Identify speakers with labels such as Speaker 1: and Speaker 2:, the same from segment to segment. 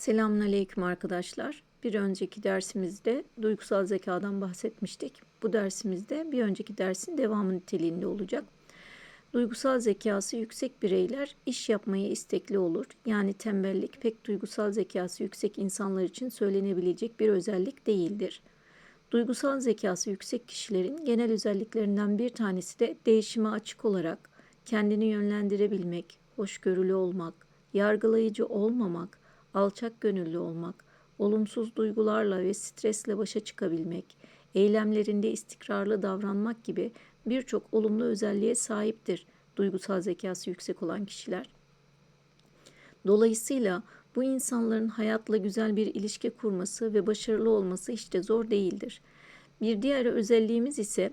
Speaker 1: Selamünaleyküm arkadaşlar. Bir önceki dersimizde duygusal zekadan bahsetmiştik. Bu dersimizde bir önceki dersin devamı niteliğinde olacak. Duygusal zekası yüksek bireyler iş yapmaya istekli olur. Yani tembellik pek duygusal zekası yüksek insanlar için söylenebilecek bir özellik değildir. Duygusal zekası yüksek kişilerin genel özelliklerinden bir tanesi de değişime açık olarak kendini yönlendirebilmek, hoşgörülü olmak, yargılayıcı olmamak, alçak gönüllü olmak, olumsuz duygularla ve stresle başa çıkabilmek, eylemlerinde istikrarlı davranmak gibi birçok olumlu özelliğe sahiptir duygusal zekası yüksek olan kişiler. Dolayısıyla bu insanların hayatla güzel bir ilişki kurması ve başarılı olması hiç de zor değildir. Bir diğer özelliğimiz ise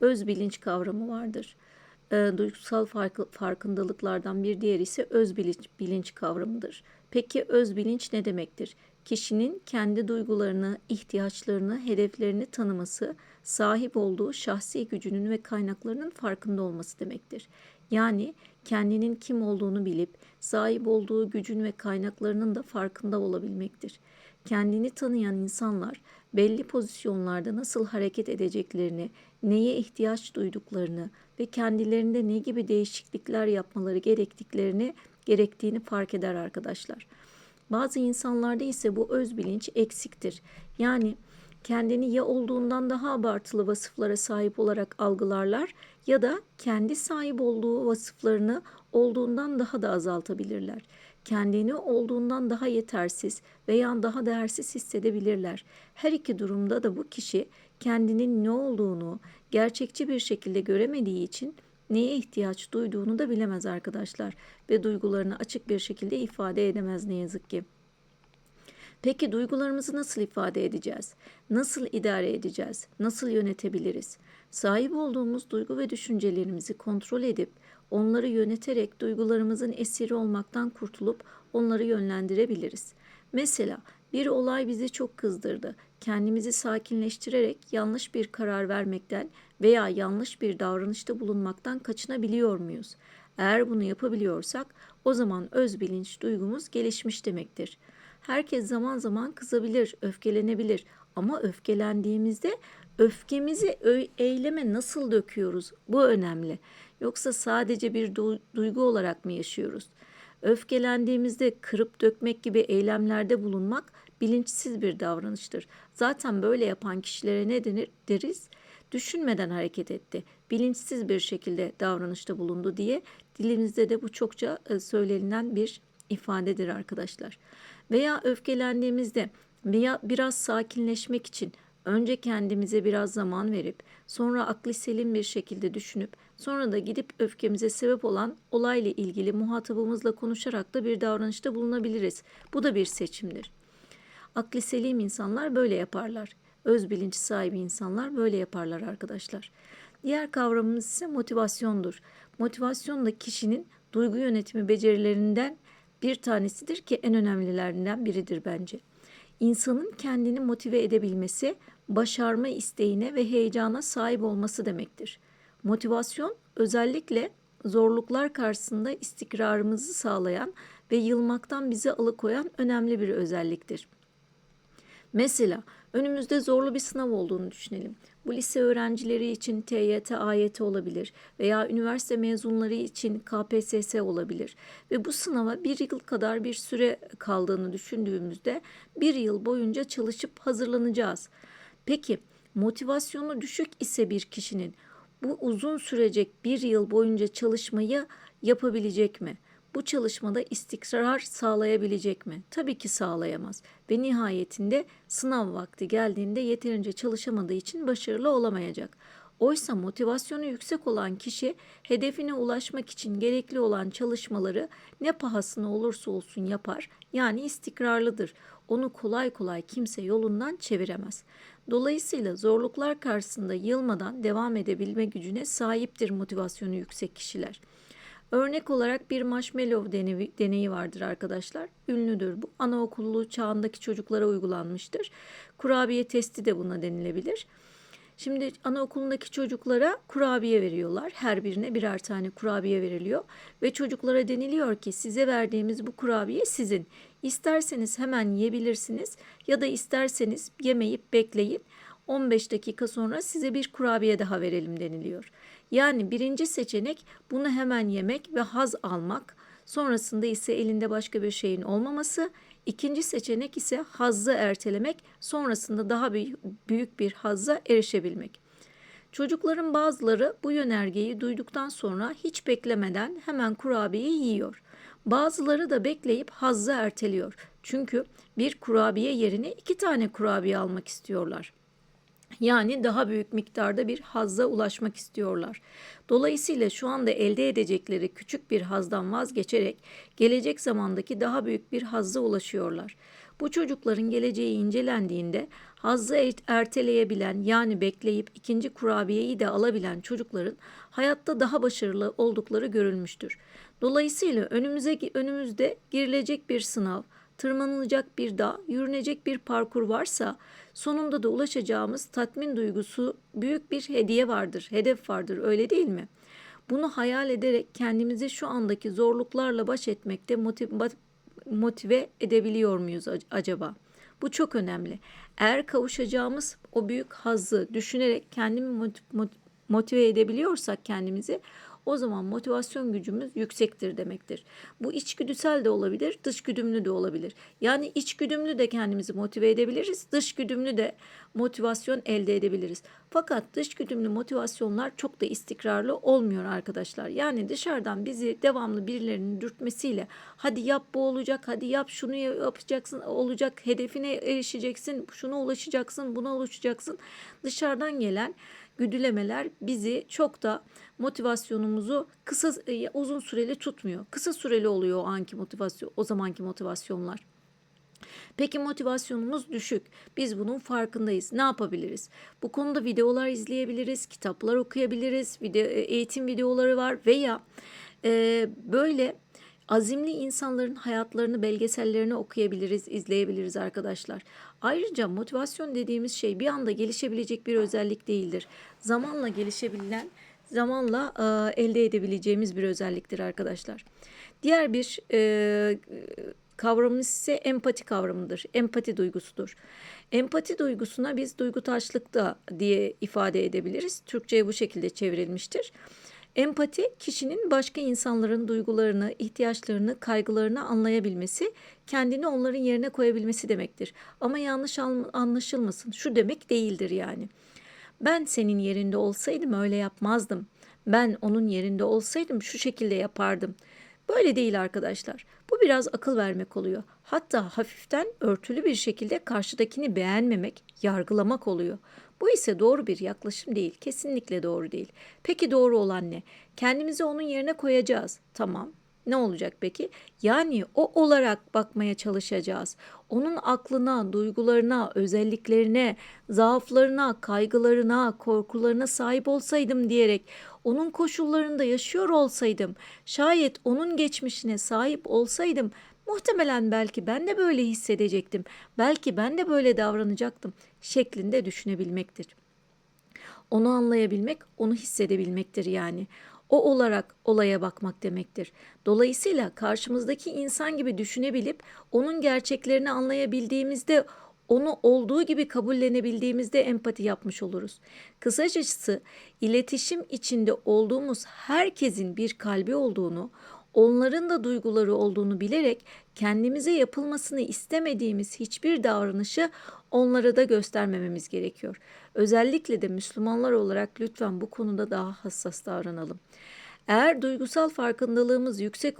Speaker 1: öz bilinç kavramı vardır. E, duygusal fark, farkındalıklardan bir diğeri ise öz bilinç, bilinç kavramıdır. Peki öz bilinç ne demektir? Kişinin kendi duygularını, ihtiyaçlarını, hedeflerini tanıması, sahip olduğu şahsi gücünün ve kaynaklarının farkında olması demektir. Yani kendinin kim olduğunu bilip sahip olduğu gücün ve kaynaklarının da farkında olabilmektir. Kendini tanıyan insanlar belli pozisyonlarda nasıl hareket edeceklerini, neye ihtiyaç duyduklarını ve kendilerinde ne gibi değişiklikler yapmaları gerektiklerini gerektiğini fark eder arkadaşlar. Bazı insanlarda ise bu öz bilinç eksiktir. Yani kendini ya olduğundan daha abartılı vasıflara sahip olarak algılarlar ya da kendi sahip olduğu vasıflarını olduğundan daha da azaltabilirler. Kendini olduğundan daha yetersiz veya daha değersiz hissedebilirler. Her iki durumda da bu kişi kendinin ne olduğunu gerçekçi bir şekilde göremediği için neye ihtiyaç duyduğunu da bilemez arkadaşlar ve duygularını açık bir şekilde ifade edemez ne yazık ki. Peki duygularımızı nasıl ifade edeceğiz? Nasıl idare edeceğiz? Nasıl yönetebiliriz? Sahip olduğumuz duygu ve düşüncelerimizi kontrol edip onları yöneterek duygularımızın esiri olmaktan kurtulup onları yönlendirebiliriz. Mesela bir olay bizi çok kızdırdı. Kendimizi sakinleştirerek yanlış bir karar vermekten veya yanlış bir davranışta bulunmaktan kaçınabiliyor muyuz? Eğer bunu yapabiliyorsak o zaman öz bilinç duygumuz gelişmiş demektir. Herkes zaman zaman kızabilir, öfkelenebilir ama öfkelendiğimizde öfkemizi eyleme nasıl döküyoruz? Bu önemli. Yoksa sadece bir duygu olarak mı yaşıyoruz? Öfkelendiğimizde kırıp dökmek gibi eylemlerde bulunmak bilinçsiz bir davranıştır. Zaten böyle yapan kişilere ne denir deriz? Düşünmeden hareket etti. Bilinçsiz bir şekilde davranışta bulundu diye dilimizde de bu çokça e, söylenilen bir ifadedir arkadaşlar. Veya öfkelendiğimizde veya biraz sakinleşmek için önce kendimize biraz zaman verip sonra aklı selim bir şekilde düşünüp sonra da gidip öfkemize sebep olan olayla ilgili muhatabımızla konuşarak da bir davranışta bulunabiliriz. Bu da bir seçimdir. Akli selim insanlar böyle yaparlar. Öz bilinç sahibi insanlar böyle yaparlar arkadaşlar. Diğer kavramımız ise motivasyondur. Motivasyon da kişinin duygu yönetimi becerilerinden bir tanesidir ki en önemlilerinden biridir bence. İnsanın kendini motive edebilmesi, başarma isteğine ve heyecana sahip olması demektir. Motivasyon özellikle zorluklar karşısında istikrarımızı sağlayan ve yılmaktan bizi alıkoyan önemli bir özelliktir. Mesela önümüzde zorlu bir sınav olduğunu düşünelim. Bu lise öğrencileri için TYT, AYT olabilir veya üniversite mezunları için KPSS olabilir. Ve bu sınava bir yıl kadar bir süre kaldığını düşündüğümüzde bir yıl boyunca çalışıp hazırlanacağız. Peki motivasyonu düşük ise bir kişinin bu uzun sürecek bir yıl boyunca çalışmayı yapabilecek mi? Bu çalışmada istikrar sağlayabilecek mi? Tabii ki sağlayamaz ve nihayetinde sınav vakti geldiğinde yeterince çalışamadığı için başarılı olamayacak. Oysa motivasyonu yüksek olan kişi hedefine ulaşmak için gerekli olan çalışmaları ne pahasına olursa olsun yapar. Yani istikrarlıdır. Onu kolay kolay kimse yolundan çeviremez. Dolayısıyla zorluklar karşısında yılmadan devam edebilme gücüne sahiptir motivasyonu yüksek kişiler. Örnek olarak bir marshmallow deneyi, deneyi vardır arkadaşlar. Ünlüdür bu. Anaokulu çağındaki çocuklara uygulanmıştır. Kurabiye testi de buna denilebilir. Şimdi anaokulundaki çocuklara kurabiye veriyorlar. Her birine birer tane kurabiye veriliyor ve çocuklara deniliyor ki size verdiğimiz bu kurabiye sizin. İsterseniz hemen yiyebilirsiniz ya da isterseniz yemeyip bekleyin. 15 dakika sonra size bir kurabiye daha verelim deniliyor. Yani birinci seçenek bunu hemen yemek ve haz almak. Sonrasında ise elinde başka bir şeyin olmaması. İkinci seçenek ise hazzı ertelemek, sonrasında daha büyük bir hazza erişebilmek. Çocukların bazıları bu yönergeyi duyduktan sonra hiç beklemeden hemen kurabiyeyi yiyor. Bazıları da bekleyip hazzı erteliyor. Çünkü bir kurabiye yerine iki tane kurabiye almak istiyorlar. Yani daha büyük miktarda bir hazza ulaşmak istiyorlar. Dolayısıyla şu anda elde edecekleri küçük bir hazdan vazgeçerek gelecek zamandaki daha büyük bir hazza ulaşıyorlar. Bu çocukların geleceği incelendiğinde hazzı erteleyebilen yani bekleyip ikinci kurabiyeyi de alabilen çocukların hayatta daha başarılı oldukları görülmüştür. Dolayısıyla önümüze önümüzde girilecek bir sınav, tırmanılacak bir dağ, yürünecek bir parkur varsa sonunda da ulaşacağımız tatmin duygusu büyük bir hediye vardır, hedef vardır öyle değil mi? Bunu hayal ederek kendimizi şu andaki zorluklarla baş etmekte motive, edebiliyor muyuz acaba? Bu çok önemli. Eğer kavuşacağımız o büyük hazzı düşünerek kendimi motive edebiliyorsak kendimizi o zaman motivasyon gücümüz yüksektir demektir. Bu içgüdüsel de olabilir, dış güdümlü de olabilir. Yani içgüdümlü de kendimizi motive edebiliriz, dış güdümlü de motivasyon elde edebiliriz. Fakat dış güdümlü motivasyonlar çok da istikrarlı olmuyor arkadaşlar. Yani dışarıdan bizi devamlı birilerinin dürtmesiyle hadi yap bu olacak, hadi yap şunu yapacaksın, olacak, hedefine erişeceksin, şuna ulaşacaksın, buna ulaşacaksın. Dışarıdan gelen güdülemeler bizi çok da motivasyonumuzu kısa e, uzun süreli tutmuyor. Kısa süreli oluyor o anki motivasyon, o zamanki motivasyonlar. Peki motivasyonumuz düşük. Biz bunun farkındayız. Ne yapabiliriz? Bu konuda videolar izleyebiliriz, kitaplar okuyabiliriz, video, e, eğitim videoları var veya e, böyle azimli insanların hayatlarını, belgesellerini okuyabiliriz, izleyebiliriz arkadaşlar. Ayrıca motivasyon dediğimiz şey bir anda gelişebilecek bir özellik değildir. Zamanla gelişebilen, zamanla e, elde edebileceğimiz bir özelliktir arkadaşlar. Diğer bir e, kavramımız ise empati kavramıdır. Empati duygusudur. Empati duygusuna biz duygu taşlık da diye ifade edebiliriz. Türkçe'ye bu şekilde çevrilmiştir. Empati kişinin başka insanların duygularını, ihtiyaçlarını, kaygılarını anlayabilmesi, kendini onların yerine koyabilmesi demektir. Ama yanlış anlaşılmasın. Şu demek değildir yani. Ben senin yerinde olsaydım öyle yapmazdım. Ben onun yerinde olsaydım şu şekilde yapardım. Böyle değil arkadaşlar. Bu biraz akıl vermek oluyor. Hatta hafiften örtülü bir şekilde karşıdakini beğenmemek, yargılamak oluyor. Bu ise doğru bir yaklaşım değil. Kesinlikle doğru değil. Peki doğru olan ne? Kendimizi onun yerine koyacağız. Tamam. Ne olacak peki? Yani o olarak bakmaya çalışacağız. Onun aklına, duygularına, özelliklerine, zaaflarına, kaygılarına, korkularına sahip olsaydım diyerek onun koşullarında yaşıyor olsaydım, şayet onun geçmişine sahip olsaydım muhtemelen belki ben de böyle hissedecektim. Belki ben de böyle davranacaktım şeklinde düşünebilmektir. Onu anlayabilmek, onu hissedebilmektir yani. O olarak olaya bakmak demektir. Dolayısıyla karşımızdaki insan gibi düşünebilip onun gerçeklerini anlayabildiğimizde onu olduğu gibi kabullenebildiğimizde empati yapmış oluruz. Kısacası iletişim içinde olduğumuz herkesin bir kalbi olduğunu, onların da duyguları olduğunu bilerek kendimize yapılmasını istemediğimiz hiçbir davranışı onlara da göstermememiz gerekiyor. Özellikle de Müslümanlar olarak lütfen bu konuda daha hassas davranalım. Eğer duygusal farkındalığımız yüksek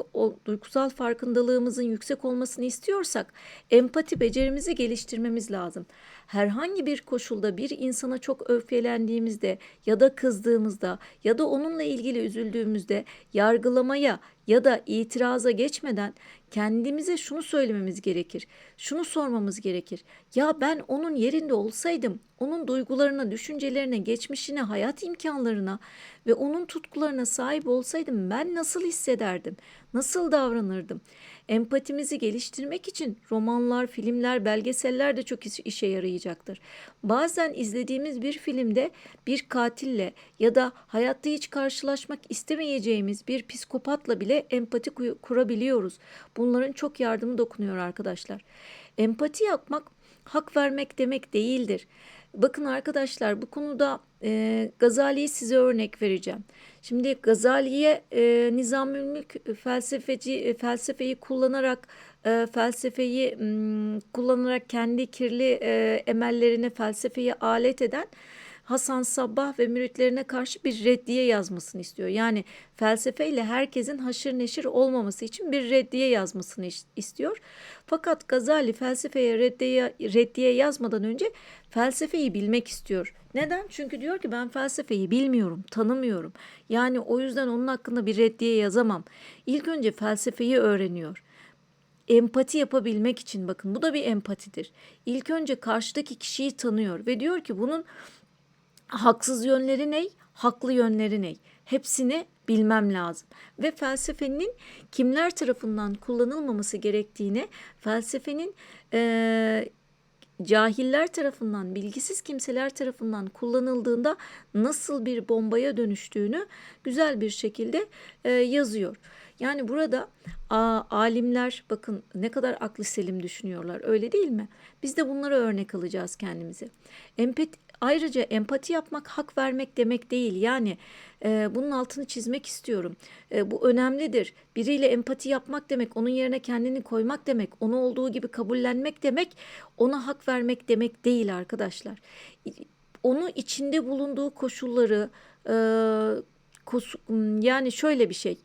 Speaker 1: duygusal farkındalığımızın yüksek olmasını istiyorsak empati becerimizi geliştirmemiz lazım. Herhangi bir koşulda bir insana çok öfkelendiğimizde ya da kızdığımızda ya da onunla ilgili üzüldüğümüzde yargılamaya ya da itiraza geçmeden kendimize şunu söylememiz gerekir. Şunu sormamız gerekir. Ya ben onun yerinde olsaydım, onun duygularına, düşüncelerine, geçmişine, hayat imkanlarına ve onun tutkularına sahip olsaydım ben nasıl hissederdim? nasıl davranırdım? Empatimizi geliştirmek için romanlar, filmler, belgeseller de çok iş- işe yarayacaktır. Bazen izlediğimiz bir filmde bir katille ya da hayatta hiç karşılaşmak istemeyeceğimiz bir psikopatla bile empati kuy- kurabiliyoruz. Bunların çok yardımı dokunuyor arkadaşlar. Empati yapmak hak vermek demek değildir. Bakın arkadaşlar bu konuda e, Gazali'yi size örnek vereceğim. Şimdi Gazali'ye e, Nizamül felsefeci e, felsefeyi kullanarak e, felsefeyi m, kullanarak kendi kirli e, emellerine felsefeyi alet eden Hasan Sabbah ve müritlerine karşı bir reddiye yazmasını istiyor. Yani felsefeyle herkesin haşır neşir olmaması için bir reddiye yazmasını is- istiyor. Fakat Gazali felsefeye reddiye, reddiye yazmadan önce felsefeyi bilmek istiyor. Neden? Çünkü diyor ki ben felsefeyi bilmiyorum, tanımıyorum. Yani o yüzden onun hakkında bir reddiye yazamam. İlk önce felsefeyi öğreniyor empati yapabilmek için bakın bu da bir empatidir. İlk önce karşıdaki kişiyi tanıyor ve diyor ki bunun haksız yönleri ne, haklı yönleri ne? Hepsini bilmem lazım. Ve felsefenin kimler tarafından kullanılmaması gerektiğine, felsefenin eee, cahiller tarafından, bilgisiz kimseler tarafından kullanıldığında nasıl bir bombaya dönüştüğünü güzel bir şekilde e, yazıyor. Yani burada a, alimler bakın ne kadar aklı selim düşünüyorlar öyle değil mi? Biz de bunlara örnek alacağız kendimize. Empati, ayrıca empati yapmak hak vermek demek değil. Yani e, bunun altını çizmek istiyorum. E, bu önemlidir. Biriyle empati yapmak demek, onun yerine kendini koymak demek, onu olduğu gibi kabullenmek demek, ona hak vermek demek değil arkadaşlar. Onu içinde bulunduğu koşulları, e, yani şöyle bir şey,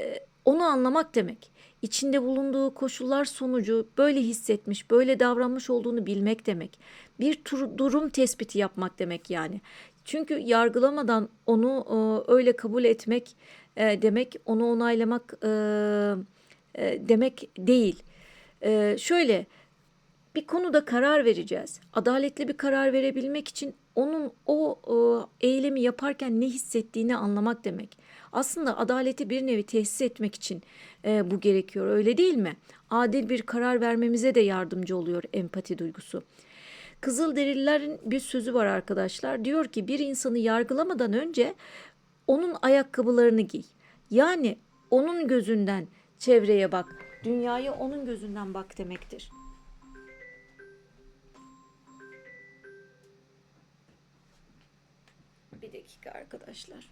Speaker 1: e, onu anlamak demek. İçinde bulunduğu koşullar sonucu böyle hissetmiş, böyle davranmış olduğunu bilmek demek. Bir durum tespiti yapmak demek yani. Çünkü yargılamadan onu e, öyle kabul etmek e, demek, onu onaylamak e, e, demek değil. E, şöyle bir konuda karar vereceğiz. Adaletli bir karar verebilmek için onun o, o eylemi yaparken ne hissettiğini anlamak demek. Aslında adaleti bir nevi tesis etmek için e, bu gerekiyor öyle değil mi? Adil bir karar vermemize de yardımcı oluyor empati duygusu. Kızılderililerin bir sözü var arkadaşlar. Diyor ki bir insanı yargılamadan önce onun ayakkabılarını giy. Yani onun gözünden çevreye bak. Dünyaya onun gözünden bak demektir. Bir dakika arkadaşlar.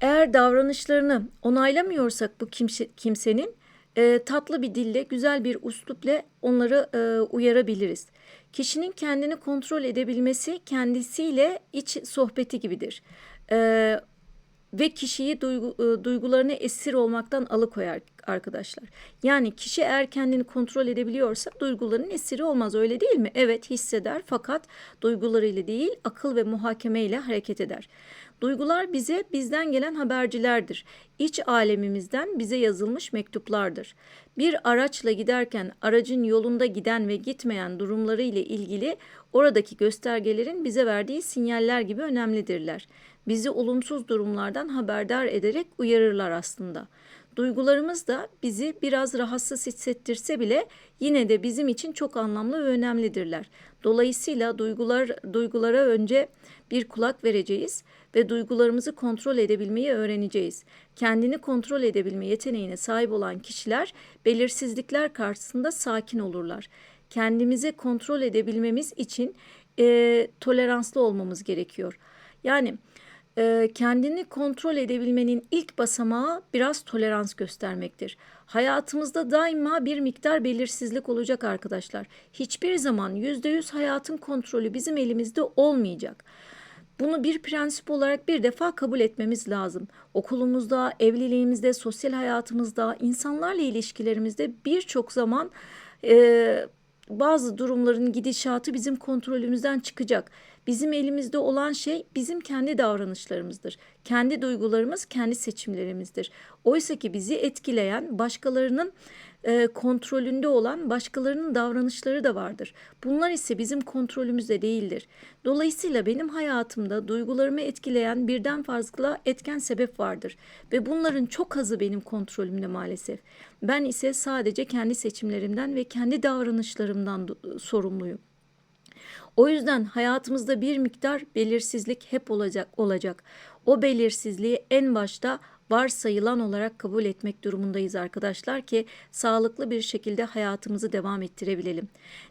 Speaker 1: Eğer davranışlarını onaylamıyorsak bu kimse, kimsenin e, tatlı bir dille, güzel bir üslupla onları e, uyarabiliriz. Kişinin kendini kontrol edebilmesi kendisiyle iç sohbeti gibidir. E, ve kişiyi duygu, e, duygularına esir olmaktan alıkoyar arkadaşlar. Yani kişi eğer kendini kontrol edebiliyorsa duygularının esiri olmaz öyle değil mi? Evet hisseder fakat duygularıyla değil akıl ve muhakeme ile hareket eder. Duygular bize bizden gelen habercilerdir. İç alemimizden bize yazılmış mektuplardır. Bir araçla giderken aracın yolunda giden ve gitmeyen durumları ile ilgili oradaki göstergelerin bize verdiği sinyaller gibi önemlidirler. Bizi olumsuz durumlardan haberdar ederek uyarırlar aslında. Duygularımız da bizi biraz rahatsız hissettirse bile yine de bizim için çok anlamlı ve önemlidirler. Dolayısıyla duygular duygulara önce bir kulak vereceğiz ve duygularımızı kontrol edebilmeyi öğreneceğiz. Kendini kontrol edebilme yeteneğine sahip olan kişiler belirsizlikler karşısında sakin olurlar. Kendimizi kontrol edebilmemiz için e, toleranslı olmamız gerekiyor. Yani e, kendini kontrol edebilmenin ilk basamağı biraz tolerans göstermektir. Hayatımızda daima bir miktar belirsizlik olacak arkadaşlar. Hiçbir zaman yüzde yüz hayatın kontrolü bizim elimizde olmayacak. Bunu bir prensip olarak bir defa kabul etmemiz lazım. Okulumuzda, evliliğimizde, sosyal hayatımızda, insanlarla ilişkilerimizde birçok zaman e, bazı durumların gidişatı bizim kontrolümüzden çıkacak. Bizim elimizde olan şey bizim kendi davranışlarımızdır. Kendi duygularımız, kendi seçimlerimizdir. Oysa ki bizi etkileyen başkalarının e, kontrolünde olan başkalarının davranışları da vardır. Bunlar ise bizim kontrolümüzde değildir. Dolayısıyla benim hayatımda duygularımı etkileyen birden fazla etken sebep vardır ve bunların çok azı benim kontrolümde maalesef. Ben ise sadece kendi seçimlerimden ve kendi davranışlarımdan do- sorumluyum. O yüzden hayatımızda bir miktar belirsizlik hep olacak olacak. O belirsizliği en başta varsayılan olarak kabul etmek durumundayız arkadaşlar ki sağlıklı bir şekilde hayatımızı devam ettirebilelim.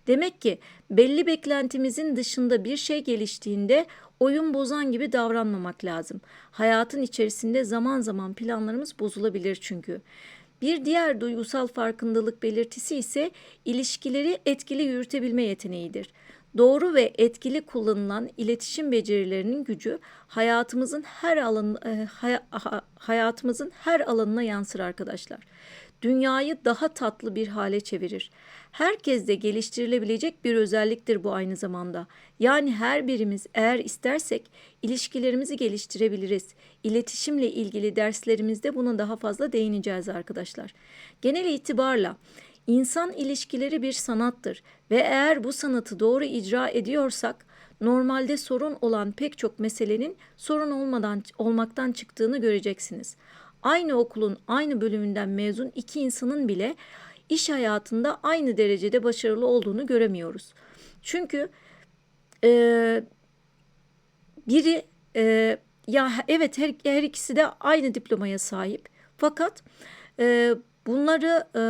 Speaker 1: Demek ki belli beklentimizin dışında bir şey geliştiğinde oyun bozan gibi davranmamak lazım. Hayatın içerisinde zaman zaman planlarımız bozulabilir çünkü. Bir diğer duygusal farkındalık belirtisi ise ilişkileri etkili yürütebilme yeteneğidir. Doğru ve etkili kullanılan iletişim becerilerinin gücü hayatımızın her alan e, hay- ha- hayatımızın her alanına yansır arkadaşlar. Dünyayı daha tatlı bir hale çevirir. Herkeste geliştirilebilecek bir özelliktir bu aynı zamanda. Yani her birimiz eğer istersek ilişkilerimizi geliştirebiliriz. İletişimle ilgili derslerimizde buna daha fazla değineceğiz arkadaşlar. Genel itibarla İnsan ilişkileri bir sanattır ve eğer bu sanatı doğru icra ediyorsak normalde sorun olan pek çok meselenin sorun olmadan olmaktan çıktığını göreceksiniz. Aynı okulun aynı bölümünden mezun iki insanın bile iş hayatında aynı derecede başarılı olduğunu göremiyoruz. Çünkü eee biri e, ya evet her, her ikisi de aynı diplomaya sahip. Fakat e, bunları e,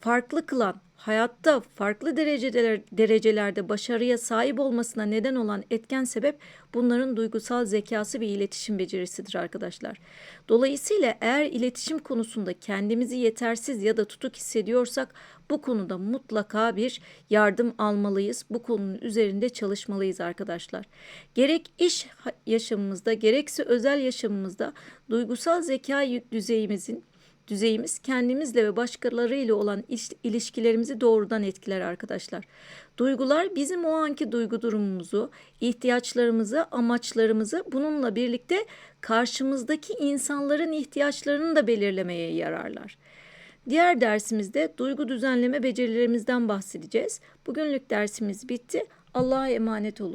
Speaker 1: farklı kılan, hayatta farklı dereceler, derecelerde başarıya sahip olmasına neden olan etken sebep bunların duygusal zekası ve iletişim becerisidir arkadaşlar. Dolayısıyla eğer iletişim konusunda kendimizi yetersiz ya da tutuk hissediyorsak bu konuda mutlaka bir yardım almalıyız. Bu konunun üzerinde çalışmalıyız arkadaşlar. Gerek iş yaşamımızda gerekse özel yaşamımızda duygusal zeka düzeyimizin düzeyimiz kendimizle ve başkalarıyla olan iş- ilişkilerimizi doğrudan etkiler arkadaşlar. Duygular bizim o anki duygu durumumuzu, ihtiyaçlarımızı, amaçlarımızı bununla birlikte karşımızdaki insanların ihtiyaçlarını da belirlemeye yararlar. Diğer dersimizde duygu düzenleme becerilerimizden bahsedeceğiz. Bugünlük dersimiz bitti. Allah'a emanet olun.